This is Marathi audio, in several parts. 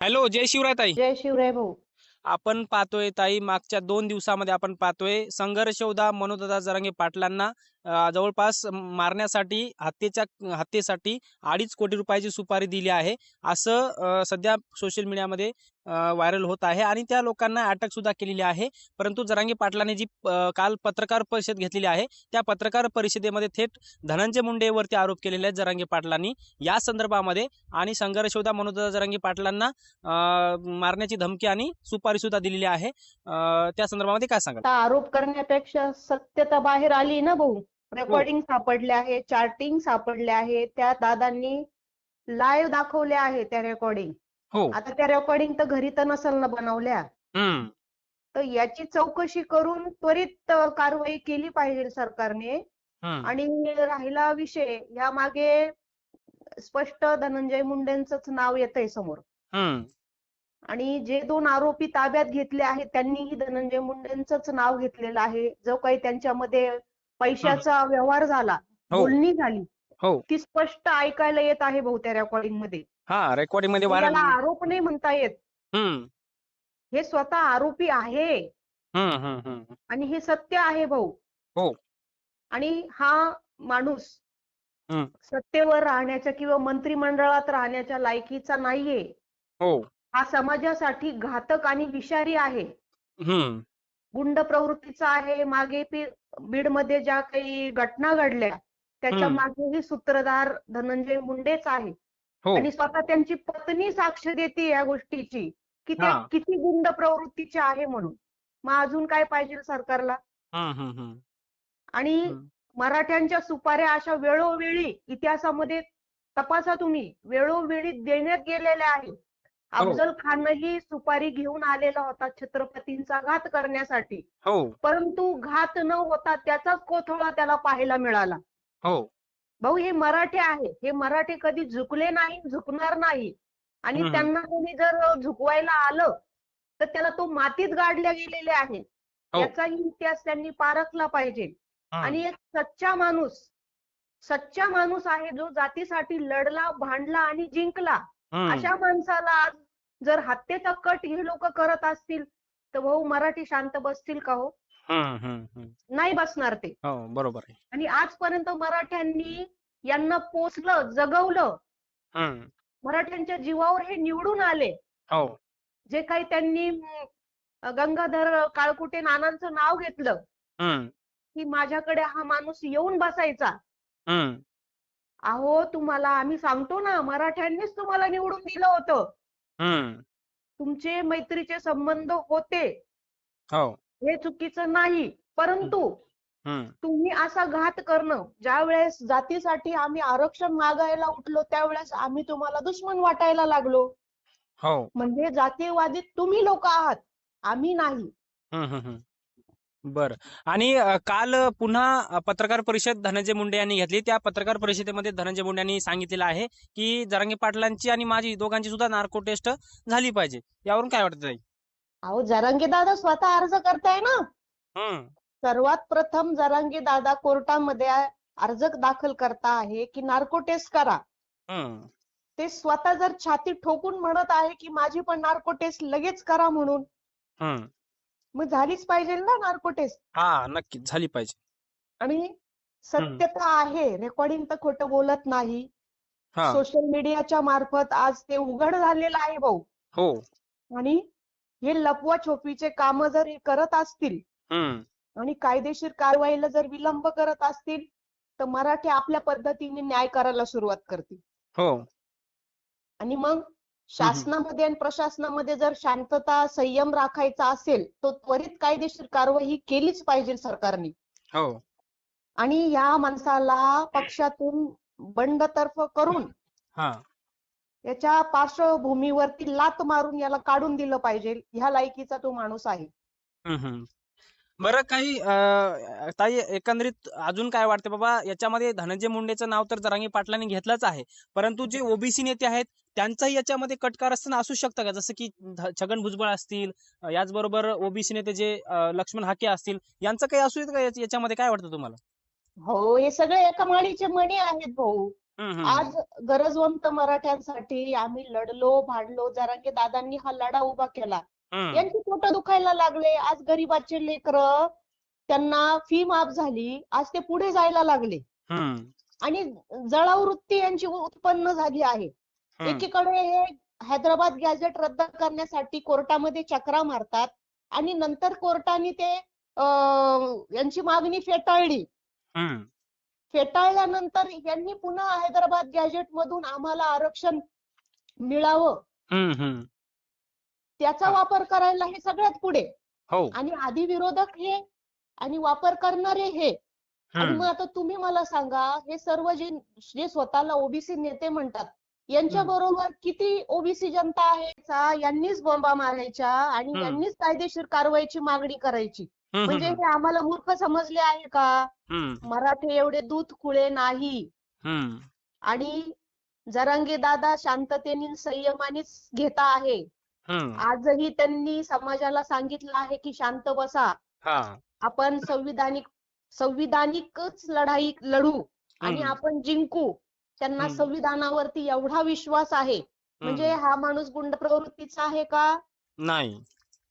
हॅलो जय शिवराय ताई. जय शिवराय भाऊ. आपण पाहतोय ताई मागच्या दोन दिवसामध्ये आपण पाहतोय संघर्ष योद्धा मनोदादा जरांगे पाटलांना. जवळपास मारण्यासाठी हत्येच्या हत्येसाठी अडीच कोटी रुपयाची सुपारी दिली आहे. असं सध्या सोशल मीडियामध्ये व्हायरल होत आहे आणि त्या लोकांना अटक सुद्धा केलेली आहे. परंतु जरांगे पाटलांनी जी काल पत्रकार परिषद घेतलेली आहे त्या पत्रकार परिषदेमध्ये थेट धनंजय मुंडेवरती आरोप केलेले आहेत जरांगे पाटलांनी. या संदर्भामध्ये आणि संघर्षोधा म्हणून जरांगी जरांगे पाटलांना मारण्याची धमकी आणि सुपारी सुद्धा दिलेली आहे. त्या संदर्भामध्ये काय सांगा आरोप करण्यापेक्षा सत्यता बाहेर आली ना भाऊ? रेकॉर्डिंग सापडले आहे चार्टिंग सापडले आहे त्या दादांनी लाईव्ह दाखवले आहे त्या रेकॉर्डिंग हो. आता त्या रेकॉर्डिंग तर घरी तर नसेल ना बनवल्या. हम्म. तर याची चौकशी करून त्वरित अ, कारवाई केली पाहिजे सरकारने. हम्म. आणि राहिला विषय या मागे स्पष्ट धनंजय मुंडेंचंच नाव येतंय समोर. हम्म. आणि जे दोन आरोपी ताब्यात घेतले आहेत त्यांनीही धनंजय मुंडेंचंच नाव घेतलेलं आहे. जो काही त्यांच्यामध्ये पैशाचा व्यवहार झाला हो. बोलणी झाली. हो. ती स्पष्ट ऐकायला येत आहे भाऊ त्या रेकॉर्डिंगमध्ये. हा रेकॉर्डिंगमध्ये व्हायरल याला आरोप नाही म्हणता येत. हम्म. हे स्वतः आरोपी आहे. हम्म हम्म हम्म. आणि हे सत्य आहे भाऊ. हो. आणि हा माणूस हम्म. सत्तेवर राहण्याच्या किंवा मंत्रिमंडळात राहण्याच्या लायकीचा नाहीये. हो. हा समाजासाठी घातक आणि विषारी आहे. हम्म. गुंड प्रवृत्तीचा आहे मागे बीडमध्ये ज्या काही घटना घडल्या त्याच्या. मागेही सूत्रधार धनंजय मुंडेच आहे हो आणि स्वतः त्यांची पत्नी साक्ष देते या गोष्टीची की त्या. किती गुंड प्रवृत्तीचे आहे म्हणून मग अजून काय पाहिजे सरकारला आणि. मराठ्यांच्या सुपाऱ्या अशा वेळोवेळी इतिहासामध्ये तपासा तुम्ही वेळोवेळी देण्यात गेलेल्या आहेत. अफजल खानही सुपारी घेऊन आलेला होता छत्रपतींचा घात करण्यासाठी. हो. परंतु घात न होता त्याचाच कोथळा त्याला पाहायला मिळाला. हो. भाऊ हे मराठे आहे. हे मराठे कधी झुकले नाही झुकणार नाही. आणि हम्म. त्यांना कोणी जर झुकवायला आलं तर त्याला तो मातीत गाडल्या गेलेले आहे हो. याचाही इतिहास त्यांनी पारखला पाहिजे. आणि एक सच्चा माणूस सच्चा माणूस आहे जो जातीसाठी लढला भांडला आणि जिंकला. हम्म. अशा माणसाला आज जर हत्येचा कट हे लोक करत असतील तर भाऊ मराठी शांत बसतील का हो? नाही बसणार ते. हो बरोबर आणि आजपर्यंत मराठ्यांनी यांना पोचलं जगवलं. मराठ्यांच्या जीवावर हे निवडून आले. हो. जे काही त्यांनी गंगाधर काळकुटे नानांचं नाव घेतलं. की माझ्याकडे हा माणूस येऊन बसायचा. अहो तुम्हाला आम्ही सांगतो ना मराठ्यांनीच तुम्हाला निवडून दिलं होतं. हम्म तुमचे मैत्रीचे संबंध होते. हो. हे चुकीचं नाही. परंतु हम्म तुम्ही असा घात करणं ज्या वेळेस जातीसाठी आम्ही आरक्षण मागायला उठलो त्यावेळेस आम्ही तुम्हाला दुश्मन वाटायला लागलो. हो. म्हणजे जातीयवादी तुम्ही लोक आहात आम्ही नाही. हम्म हम्म हम्म. बरं. आणि अ, काल पुन्हा अ, पत्रकार परिषद धनंजय मुंडे यांनी घेतली. त्या पत्रकार परिषदेमध्ये धनंजय मुंडे यांनी सांगितलेलं आहे की जरांगे पाटलांची आणि माझी दोघांची सुद्धा नार्को टेस्ट झाली पाहिजे. यावरून काय वाटतं ताई? अहो जरांगे दादा स्वतः अर्ज करताय ना? हम्म सर्वात प्रथम जरांगे दादा कोर्टामध्ये अर्ज दाखल करता आहे की नार्को टेस्ट करा. हम्म ते स्वतः जर छाती ठोकून म्हणत आहे की माझी पण नार्को टेस्ट लगेच करा म्हणून. हम्म मग झालीच पाहिजे ना नार्को टेस्ट हा नक्कीच झाली पाहिजे. आणि सत्यता आहे रेकॉर्डिंग तर खोटं बोलत नाही. हा. सोशल मीडियाच्या मार्फत आज ते उघड झालेलं आहे भाऊ. हो. आणि हे लपवा छोपीचे काम जर हे करत असतील हम्म. आणि कायदेशीर कारवाईला जर विलंब करत असतील तर मराठी आपल्या पद्धतीने न्याय करायला सुरुवात करतील. हो. आणि मग शासनामध्ये आणि प्रशासनामध्ये जर शांतता संयम राखायचा असेल तर त्वरित कायदेशीर कारवाई ही केलीच पाहिजे सरकारने. हो. आणि या माणसाला पक्षातून बंडतर्फ करून याच्या पार्श्वभूमीवरती लात मारून याला काढून दिलं पाहिजे ह्या लायकीचा तो माणूस आहे. बरं काही अं, ताई एकंदरीत अजून काय वाटते बाबा याच्यामध्ये धनंजय मुंडेचं नाव तर जरांगे पाटलांनी घेतलंच आहे. परंतु जे ओबीसी नेते आहेत त्यांचाही याच्यामध्ये कटकार असताना असू शकतं का? जसं की ध- छगन भुजबळ असतील अं, याचबरोबर ओबीसी नेते जे अं, लक्ष्मण हाके असतील यांचं काही असू का? याच- याच्यामध्ये काय वाटतं तुम्हाला? हो हे सगळे एका माळीचे मणी आहेत भाऊ. हम्म, हम्म, आज गरजवंत मराठ्यांसाठी आम्ही लढलो भांडलो जरांगे दादांनी हा लढा उभा केला. हम्म, यांची पोटं दुखायला लागले. आज गरिबाचे लेकरं त्यांना फी माफ झाली. आज ते पुढे जायला लागले. हम्म, आणि जळाऊ वृत्ती यांची उत्पन्न झाली आहे. हम्म, एकीकडे हे हैदराबाद गॅझेट रद्द करण्यासाठी कोर्टामध्ये चक्रा मारतात आणि नंतर कोर्टाने ते अं, यांची मागणी फेटाळली. हम्म, फेटाळल्यानंतर यांनी पुन्हा हैदराबाद गॅझेट मधून आम्हाला आरक्षण मिळावं. हम्म, हम्म. त्याचा. वापर करायला हे सगळ्यात पुढे. हो. आणि आधी विरोधक हे आणि वापर करणारे हे. आणि मग आता तुम्ही मला सांगा हे सर्व जे जे स्वतःला ओबीसी नेते म्हणतात यांच्या. बरोबर किती ओबीसी जनता आहे? यांनीच बोंबा मारायच्या आणि. यांनीच कायदेशीर कारवाईची मागणी करायची. म्हणजे हे आम्हाला मूर्ख समजले आहे का? मराठे एवढे दूध खुळे नाही. आणि जरांगे दादा शांततेने संयमानेच घेता आहे. हम्म. आजही त्यांनी समाजाला सांगितलं आहे की शांत बसा. हा. आपण संविधानिक संविधानिकच लढाई लढू आणि हम्म, आपण जिंकू. त्यांना हम्म. संविधानावरती एवढा विश्वास आहे. म्हणजे हम्म. हा माणूस गुंड प्रवृत्तीचा आहे का? नाही.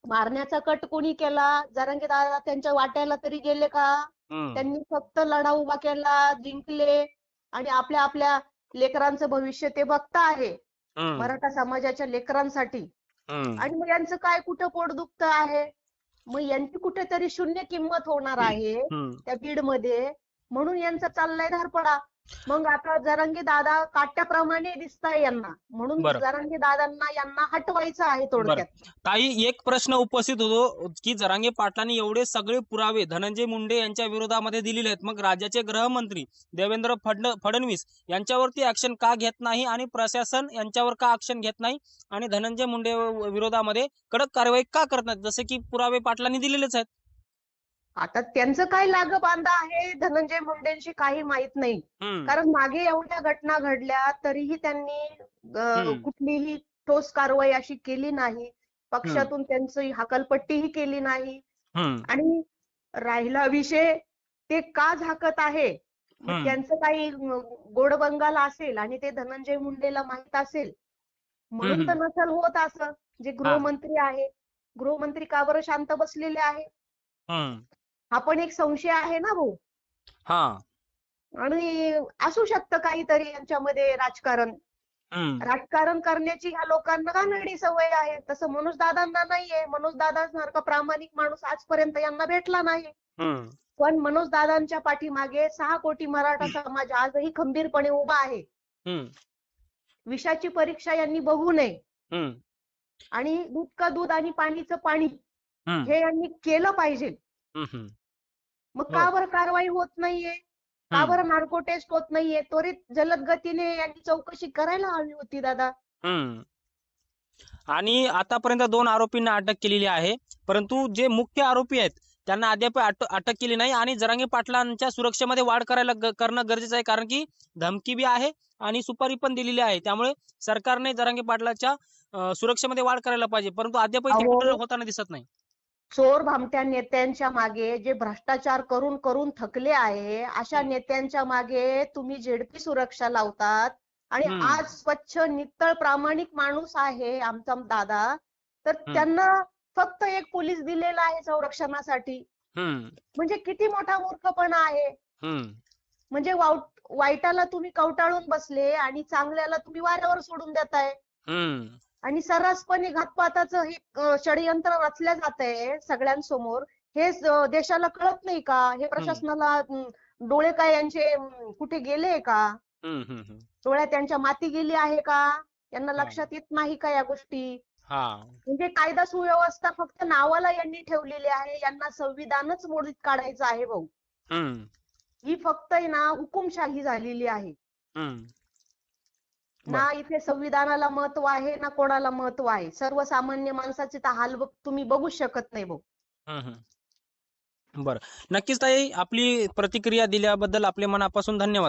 मारण्याचा कट कोणी केला? जरांगे दादा त्यांच्या वाट्याला तरी गेले का? हम्म, त्यांनी फक्त लढा उभा केला जिंकले आणि आपल्या आपल्या लेकरांचं भविष्य ते बघता आहे. हम्म, मराठा समाजाच्या लेकरांसाठी. आणि मग यांचं काय कुठं पोट दुखतं आहे? मग यांची कुठेतरी शून्य किंमत होणार आहे. त्या बीडमध्ये म्हणून यांचा चाललाय धारपडा. मग आता जरांगे दादा काट्याप्रमाणे दिसताय यांना. म्हणून बरं. जरांगे दादांना यांना हटवायचं आहे थोडक्यात. ताई एक प्रश्न उपस्थित होतो की जरांगे पाटलांनी एवढे सगळे पुरावे धनंजय मुंडे यांच्या विरोधामध्ये दिलेले आहेत. मग राज्याचे गृहमंत्री देवेंद्र फडण फडणवीस यांच्यावरती ऍक्शन का घेत नाही आणि प्रशासन यांच्यावर का ऍक्शन घेत नाही? आणि धनंजय मुंडे विरोधामध्ये कडक कारवाई का करत नाहीत? जसे की पुरावे पाटलांनी दिलेलेच आहेत. आता त्यांचं काय लाग बांधा आहे धनंजय मुंडेंशी काही माहीत नाही. कारण मागे एवढ्या घटना घडल्या तरीही त्यांनी. कुठलीही ठोस कारवाई अशी केली नाही. पक्षातून त्यांची हकलपट्टीही केली नाही. आणि राहिला विषय ते का झाकत आहे. त्यांचं काही गोड बंगाल असेल आणि ते धनंजय मुंडेला माहीत असेल म्हणून तर नसेल होत असं. जे गृहमंत्री आहे गृहमंत्री का बरं शांत बसलेले आहे. हा पण एक संशय आहे ना भाऊ? हा. आणि असू शकतं काहीतरी यांच्यामध्ये राजकारण. राजकारण करण्याची ह्या लोकांना घाणेरडी सवय आहे? तसं मनोज दादांना नाहीये. मनोज दादांसारखा प्रामाणिक माणूस आजपर्यंत यांना भेटला नाही. पण मनोज दादांच्या पाठीमागे सहा कोटी मराठा समाज आजही खंबीरपणे उभा आहे. हम्म, विषाची परीक्षा यांनी बघू नये. आणि दूध का दूध आणि पाणीचं पाणी हे यांनी केलं पाहिजे. मग का बरं कारवाई होत नाहीये? का. बरं नार्को टेस्ट होत नाहीये? त्वरित जलद गतीने यांनी चौकशी करायला हवी होती दादा. हम्म. आणि आतापर्यंत दोन आरोपींना अटक केलेली आहे. परंतु जे मुख्य आरोपी आहेत त्यांना अद्याप अट- अटक केली नाही आणि जरांगे पाटलांच्या सुरक्षेमध्ये वाढ करायला करणं गरजेचं आहे. कारण की धमकी बी आहे आणि सुपारी पण दिलेली आहे. त्यामुळे सरकारने जरांगे पाटलाच्या सुरक्षेमध्ये वाढ करायला पाहिजे. परंतु अद्याप होताना दिसत नाही. चोर भामट्या नेत्यांच्या मागे जे भ्रष्टाचार करून करून थकले आहे अशा नेत्यांच्या मागे तुम्ही झेडपी सुरक्षा लावतात आणि. आज स्वच्छ नितळ प्रामाणिक माणूस आहे आमचा दादा. तर. त्यांना फक्त एक पोलीस दिलेला आहे संरक्षणासाठी. म्हणजे किती मोठा मूर्खपणा आहे. म्हणजे वाईटाला तुम्ही कवटाळून बसले आणि चांगल्याला तुम्ही वाऱ्यावर सोडून देताय. आणि सर्रासपणे घातपाताचं हे षडयंत्र रचल्या जात आहे सगळ्यांसमोर हे देशाला कळत नाही का? हे प्रशासनाला डोळे काय यांचे कुठे गेले का. डोळ्यात त्यांच्या माती गेली आहे का? यांना लक्षात येत नाही का या गोष्टी? हा. म्हणजे कायदा सुव्यवस्था फक्त नावाला यांनी ठेवलेली आहे. यांना संविधानच मोडीत काढायचं आहे भाऊ. ही फक्त ना हुकुमशाही झालेली आहे. ना इथे संविधानाला महत्त्व आहे ना कोणाला महत्त्व आहे? सर्वसामान्य माणसाचे तर हाल बघ- तुम्ही बघू शकत नाही भाऊ. बरं. नक्कीच ताई आपली प्रतिक्रिया दिल्याबद्दल आपले मनापासून धन्यवाद.